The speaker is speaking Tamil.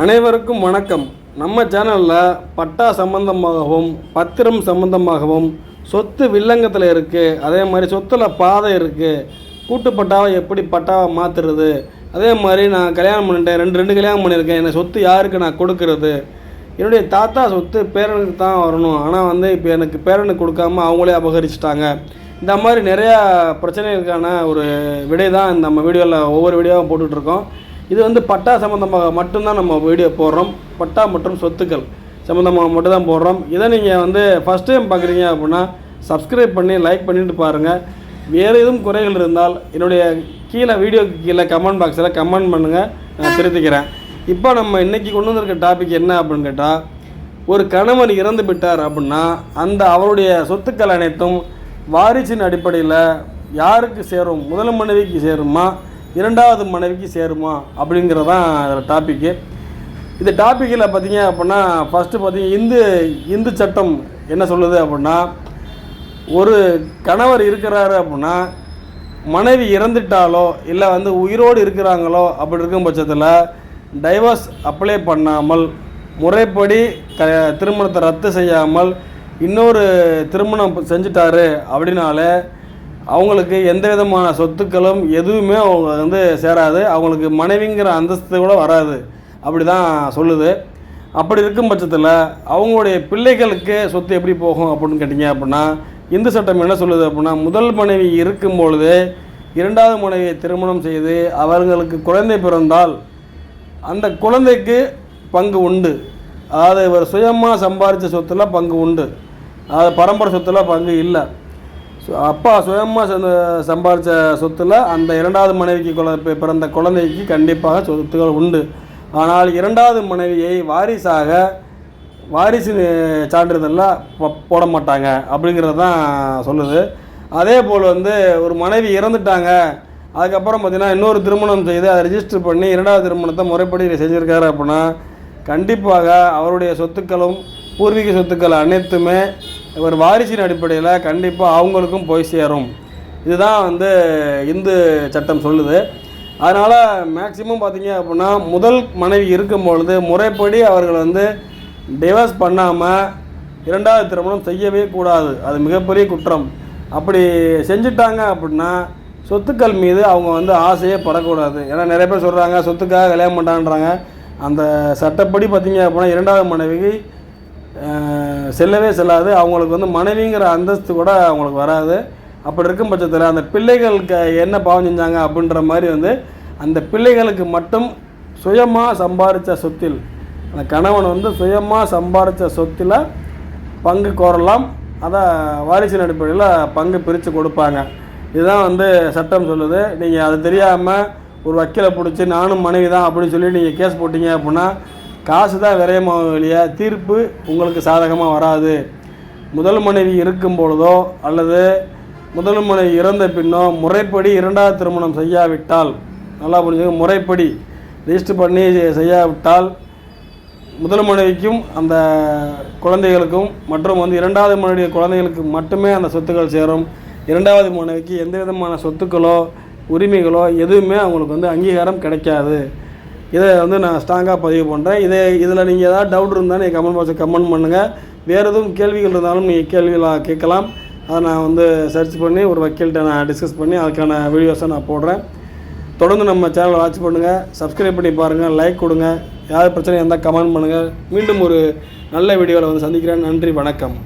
அனைவருக்கும் வணக்கம். நம்ம சேனலில் பட்டா சம்பந்தமாகவும் பத்திரம் சம்பந்தமாகவும் சொத்து வில்லங்கத்தில் இருக்குது அதே மாதிரி சொத்தில் பாதை இருக்குது கூட்டு பட்டாவை எப்படி பட்டாவை மாற்றுறது அதே மாதிரி நான் கல்யாணம் பண்ணிட்டேன். ரெண்டு ரெண்டு கல்யாணம் பண்ணியிருக்கேன். என்னை சொத்து யாருக்கு நான் கொடுக்கறது? என்னுடைய தாத்தா சொத்து பேரனுக்கு தான் வரணும். ஆனால் வந்து இப்போ எனக்கு பேரனுக்கு கொடுக்காம அவங்களே அபகரிச்சிட்டாங்க. இந்த மாதிரி நிறையா பிரச்சனைகளுக்கான ஒரு விடை தான் நம்ம வீடியோவில் ஒவ்வொரு வீடியோவும் போட்டுட்ருக்கோம் இது வந்து பட்டா சம்மந்தமாக மட்டும்தான் நம்ம வீடியோ போடுறோம். பட்டா மற்றும் சொத்துக்கள் சம்மந்தமாக மட்டும் தான் போடுறோம். இதை நீங்கள் வந்து ஃபஸ்ட் டைம் பார்க்குறீங்க அப்படின்னா சப்ஸ்கிரைப் பண்ணி லைக் பண்ணிட்டு பாருங்கள் வேறு எதுவும் குறைகள் இருந்தால் என்னுடைய கீழே வீடியோக்கு கீழே கமெண்ட் பாக்ஸில் கமெண்ட் பண்ணுங்கள் நான் திருத்திக்கிறேன். இப்போ நம்ம இன்றைக்கி கொண்டு வந்திருக்க டாபிக் என்ன அப்படின்னு கேட்டால் ஒரு கணவன் இறந்து விட்டார் அப்படின்னா அந்த அவருடைய சொத்துக்கள் அனைத்தும் வாரிசின் அடிப்படையில் யாருக்கு சேரும்? முதல் மனைவிக்கு சேருமா? இரண்டாவது மனைவிக்கு சேருமா அப்படிங்கிறதான் அதில் டாப்பிக்கு இந்த டாப்பிக்கில் பார்த்தீங்க அப்படின்னா ஃபஸ்ட்டு பார்த்தீங்க இந்து இந்து சட்டம் என்ன சொல்லுது அப்படின்னா ஒரு கணவர் இருக்கிறாரு அப்படின்னா மனைவி இறந்துட்டாலோ இல்லை வந்து உயிரோடு இருக்கிறாங்களோ அப்படி இருக்கும் பட்சத்தில் டைவர்ஸ் அப்ளை பண்ணாமல் முறைப்படி க திருமணத்தை ரத்து செய்யாமல் இன்னொரு திருமணம் செஞ்சுட்டாரு அப்படின்னாலே அவங்களுக்கு எந்த விதமான சொத்துக்களும் எதுவுமே அவங்க வந்து சேராது. அவங்களுக்கு மனைவிங்கிற அந்தஸ்து கூட வராது. அப்படி தான் சொல்லுது. அப்படி இருக்கும் பட்சத்தில் அவங்களுடைய பிள்ளைகளுக்கு சொத்து எப்படி போகும் அப்படின்னு கேட்டிங்க அப்படின்னா இந்து சட்டம் என்ன சொல்லுது அப்படின்னா முதல் மனைவி இருக்கும் பொழுது இரண்டாவது மனைவியை திருமணம் செய்து அவர்களுக்கு குழந்தை பிறந்தால் அந்த குழந்தைக்கு பங்கு உண்டு. அதாவது இவர் சுயமாக சம்பாதிச்ச சொத்துல பங்கு உண்டு. அதாவது பரம்பரை சொத்துல பங்கு இல்லை. அப்பா சுயமாக சம்பாதிச்ச சொத்துல அந்த இரண்டாவது மனைவிக்கு குழ பிறந்த குழந்தைக்கு கண்டிப்பாக சொத்துக்கள் உண்டு. ஆனால் இரண்டாவது மனைவியை வாரிசாக வாரிசு சான்றிதழில் போட மாட்டாங்க அப்படிங்கிறது தான் சொல்லுது. அதே போல் வந்து ஒரு மனைவி இறந்துட்டாங்க அதுக்கப்புறம் பார்த்தீங்கன்னா இன்னொரு திருமணம் செய்து அதை ரிஜிஸ்டர் பண்ணி இரண்டாவது திருமணத்தை முறைப்படி செஞ்சுருக்காரு அப்படின்னா கண்டிப்பாக அவருடைய சொத்துக்களும் பூர்வீக சொத்துக்கள் அனைத்துமே ஒரு வாரிசின் அடிப்படையில் கண்டிப்பாக அவங்களுக்கும் போய் சேரும். இதுதான் வந்து இந்து சட்டம் சொல்லுது. அதனால் மேக்சிமம் பார்த்தீங்க அப்படின்னா முதல் மனைவி இருக்கும் பொழுது முறைப்படி அவர்கள் வந்து டிவோர்ஸ் பண்ணாமல் இரண்டாவது திருமணம் செய்யவே கூடாது. அது மிகப்பெரிய குற்றம். அப்படி செஞ்சுட்டாங்க அப்படின்னா சொத்துக்கள் மீது அவங்க வந்து ஆசையே படக்கூடாது. ஏன்னா நிறைய பேர் சொல்கிறாங்க சொத்துக்காக கல்யாணம் பண்ணான்றாங்க அந்த சட்டப்படி பார்த்தீங்க அப்படின்னா இரண்டாவது மனைவிக்கு செல்லவே செல்லாது. அவங்களுக்கு வந்து மனைவிங்கிற அந்தஸ்து கூட அவங்களுக்கு வராது. அப்படி இருக்கும் பட்சத்தில் அந்த பிள்ளைகளுக்கு என்ன பாவம் செஞ்சாங்க அப்படின்ற மாதிரி வந்து அந்த பிள்ளைகளுக்கு மட்டும் சுயமாக சம்பாதிச்ச சொத்தில் அந்த கணவன் வந்து சுயமாக சம்பாதிச்ச சொத்தில் பங்கு கோரலாம். அதை வாரிசின் அடிப்படையில் பங்கு பிரித்து கொடுப்பாங்க. இதுதான் வந்து சட்டம் சொல்லுது. நீங்கள் அது தெரியாமல் ஒரு வக்கீலை பிடிச்சி நானும் மனைவி தான் அப்படின்னு சொல்லி நீங்கள் கேஸ் போட்டீங்க அப்படின்னா காசு தான் விரயமாகும் இல்லையா தீர்ப்பு உங்களுக்கு சாதகமாக வராது. முதல் மனைவி இருக்கும் பொழுதோ அல்லது முதல் மனைவி இறந்த பின்னோ முறைப்படி இரண்டாவது திருமணம் செய்யாவிட்டால் நல்லா புரிஞ்சுங்க முறைப்படி ரிஜிஸ்டர் பண்ணி செய்யாவிட்டால் முதல் மனைவிக்கும் அந்த குழந்தைகளுக்கும் மற்றும் வந்து இரண்டாவது மனைவி குழந்தைகளுக்கு மட்டுமே அந்த சொத்துக்கள் சேரும். இரண்டாவது மனைவிக்கு எந்த விதமான சொத்துக்களோ உரிமைகளோ எதுவுமே அவங்களுக்கு வந்து அங்கீகாரம் கிடைக்காது. இதை வந்து நான் ஸ்ட்ராங்காக பதிவு பண்ணுறேன் இதை இதில் நீங்கள் ஏதாவது டவுட் இருந்தால் நீங்கள் கமெண்ட் பாக்ஸில் கமெண்ட் பண்ணுங்கள் வேறு எதுவும் கேள்விகள் இருந்தாலும் நீங்கள் கேள்விகளாக கேட்கலாம். அதை நான் வந்து சர்ச் பண்ணி ஒரு வக்கீல்கிட்ட நான் டிஸ்கஸ் பண்ணி அதுக்கான வீடியோஸை நான் போடுறேன். தொடர்ந்து நம்ம சேனலை வாட்ச் பண்ணுங்கள் சப்ஸ்கிரைப் பண்ணி பாருங்கள் லைக் கொடுங்க. யார் பிரச்சனை இருந்தால் கமெண்ட் பண்ணுங்கள் மீண்டும் ஒரு நல்ல வீடியோவில் வந்து சந்திக்கிறேன். நன்றி வணக்கம்.